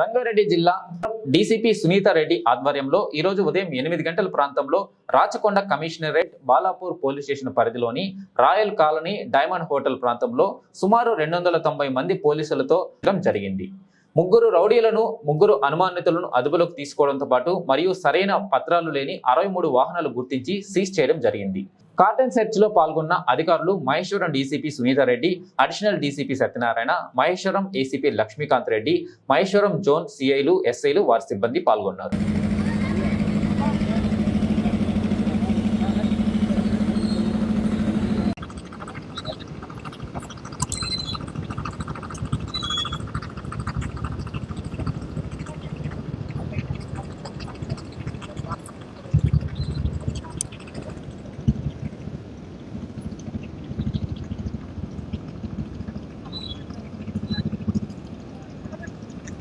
రంగారెడ్డి జిల్లా డీసీపీ సునీతారెడ్డి ఆధ్వర్యంలో ఈ రోజు ఉదయం ఎనిమిది గంటల ప్రాంతంలో Rachakonda commissionerate Balapur police station పరిధిలోని రాయల్ కాలనీ డైమండ్ హోటల్ ప్రాంతంలో సుమారు రెండు వందల తొంభై మంది పోలీసులతో జరిగింది. ముగ్గురు రౌడీలను ముగ్గురు అనుమానితులను అదుపులోకి తీసుకోవడంతో పాటు మరియు సరైన పత్రాలు లేని అరవై మూడు వాహనాలు గుర్తించి సీజ్ చేయడం జరిగింది. కార్టన్ సెర్చ్లో పాల్గొన్న అధికారులు Maheshwaram DCP Sunitha Reddy additional DCP Satyanarayana Maheshwaram ACP Lakshmikanth Reddy Maheshwaram zone సిఐలు ఎస్ఐలు వారి సిబ్బంది పాల్గొన్నారు.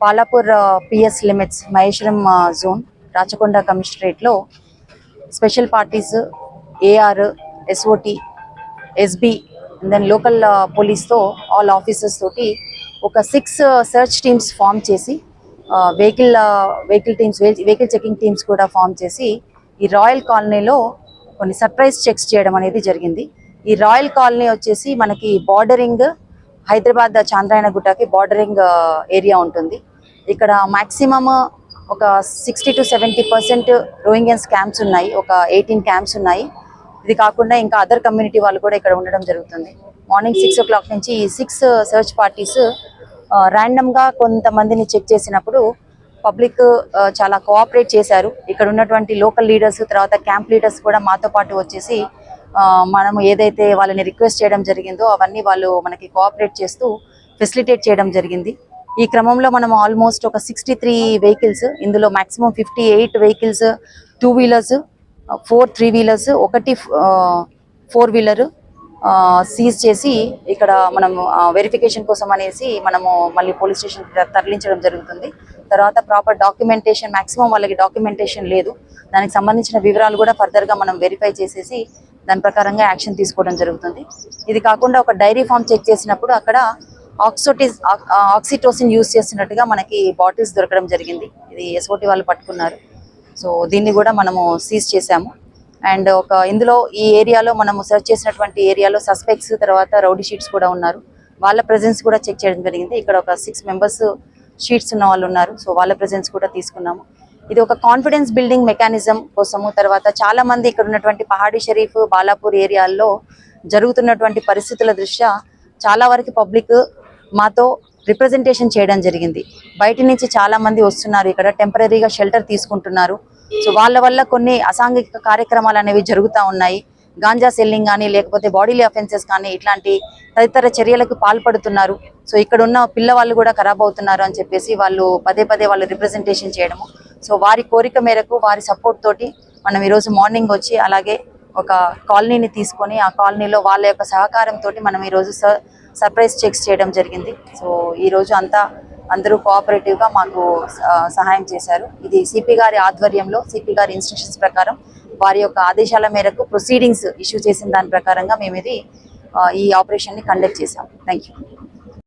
Balapur PS limits Maheshwaram zone Rachakonda కమిషనరేట్లో special parties AR SOT SB then local పోలీస్తో all officers తోటి ఒక సిక్స్ సెర్చ్ టీమ్స్ ఫామ్ చేసి vehicle vehicle teams vehicle checking teams కూడా form చేసి ఈ రాయల్ కాలనీలో కొన్ని సర్ప్రైజ్ చెక్స్ చేయడం అనేది జరిగింది. ఈ రాయల్ కాలనీ వచ్చేసి మనకి బార్డరింగ్ హైదరాబాద్ చాంద్రాయణ గుట్టకి బార్డరింగ్ ఏరియా uh, ఉంటుంది. ఇక్కడ మాక్సిమమ్ ఒక sixty two seventy percent rohingyans camps ఉన్నాయి. ఒక ఎయిటీన్ క్యాంప్స్ ఉన్నాయి. ఇది కాకుండా ఇంకా అదర్ కమ్యూనిటీ వాళ్ళు కూడా ఇక్కడ ఉండడం జరుగుతుంది. మార్నింగ్ సిక్స్ ఓ క్లాక్ నుంచి ఈ సిక్స్ సెర్చ్ పార్టీస్ ర్యాండమ్గా కొంతమందిని చెక్ చేసినప్పుడు పబ్లిక్ uh, చాలా కోఆపరేట్ చేశారు. ఇక్కడ ఉన్నటువంటి లోకల్ లీడర్స్ తర్వాత క్యాంప్ లీడర్స్ కూడా మాతో పాటు వచ్చేసి మనము ఏదైతే వాళ్ళని రిక్వెస్ట్ చేయడం జరిగిందో అవన్నీ వాళ్ళు మనకి కోఆపరేట్ చేస్తూ ఫెసిలిటేట్ చేయడం జరిగింది. ఈ క్రమంలో మనం ఆల్మోస్ట్ ఒక సిక్స్టీ త్రీ వెహికల్స్ ఇందులో maximum fifty eight vehicles two wheelers four three wheelers ఒకటి ఫోర్ వీలర్ సీజ్ చేసి ఇక్కడ మనం వెరిఫికేషన్ కోసం అనేసి మనము మళ్ళీ పోలీస్ స్టేషన్ తరలించడం జరుగుతుంది. తర్వాత ప్రాపర్ డాక్యుమెంటేషన్ మాక్సిమం వాళ్ళకి డాక్యుమెంటేషన్ లేదు. దానికి సంబంధించిన వివరాలు కూడా ఫర్దర్గా మనం వెరిఫై చేసేసి దాని ప్రకారంగా యాక్షన్ తీసుకోవడం జరుగుతుంది. ఇది కాకుండా ఒక డైరీ ఫామ్ చెక్ చేసినప్పుడు అక్కడ ఆక్సోటిస్ ఆక్సిటోసిన్ యూస్ చేస్తున్నట్టుగా మనకి బాటిల్స్ దొరకడం జరిగింది. ఇది ఎస్ఓటి వాళ్ళు పట్టుకున్నారు. సో దీన్ని కూడా మనము సీజ్ చేశాము. అండ్ ఒక ఇందులో ఈ ఏరియాలో మనము సెర్చ్ చేసినటువంటి ఏరియాలో సస్పెక్ట్స్ తర్వాత రౌడీ షీట్స్ కూడా ఉన్నారు. వాళ్ళ ప్రజెన్స్ కూడా చెక్ చేయడం జరిగింది. ఇక్కడ ఒక సిక్స్ మెంబర్స్ షీట్స్ ఉన్న వాళ్ళు ఉన్నారు. సో వాళ్ళ ప్రజెన్స్ కూడా తీసుకున్నాము. ఇది ఒక కాన్ఫిడెన్స్ బిల్డింగ్ మెకానిజం కోసము. తర్వాత చాలా మంది ఇక్కడ ఉన్నటువంటి పహాడీ షరీఫ్ బాలాపూర్ ఏరియాల్లో జరుగుతున్నటువంటి పరిస్థితుల దృష్ట్యా చాలా వరకు పబ్లిక్ మాతో రిప్రజెంటేషన్ చేయడం జరిగింది. బయట నుంచి చాలా మంది వస్తున్నారు. ఇక్కడ టెంపరీగా షెల్టర్ తీసుకుంటున్నారు. సో వాళ్ళ వల్ల కొన్ని అసాంఘిక కార్యక్రమాలు అనేవి జరుగుతూ ఉన్నాయి. గాంజా సెల్లింగ్ కానీ లేకపోతే బాడీలీ అఫెన్సెస్ కానీ ఇట్లాంటి తదితర చర్యలకు పాల్పడుతున్నారు. సో ఇక్కడ ఉన్న పిల్లవాళ్ళు కూడా ఖరాబ్ అవుతున్నారు అని చెప్పేసి వాళ్ళు పదే పదే వాళ్ళు రిప్రజెంటేషన్ చేయడము. సో వారి కోరిక మేరకు వారి సపోర్ట్ తోటి మనం ఈరోజు మార్నింగ్ వచ్చి అలాగే ఒక కాలనీని తీసుకొని ఆ కాలనీలో వాళ్ళ యొక్క సహకారంతో మనం ఈరోజు స- సర్ప్రైజ్ చెక్స్ చేయడం జరిగింది. సో ఈరోజు అంతా అందరూ కోఆపరేటివ్గా మాకు సహాయం చేశారు. ఇది సిపి గారి ఆధ్వర్యంలో సిపి గారి ఇన్స్ట్రక్షన్స్ ప్రకారం వారి యొక్క ఆదేశాల మేరకు ప్రొసీడింగ్స్ ఇష్యూ చేసిన దాని ప్రకారంగా మేము ఇది ఈ ఆపరేషన్ని కండక్ట్ చేశాం. Thank you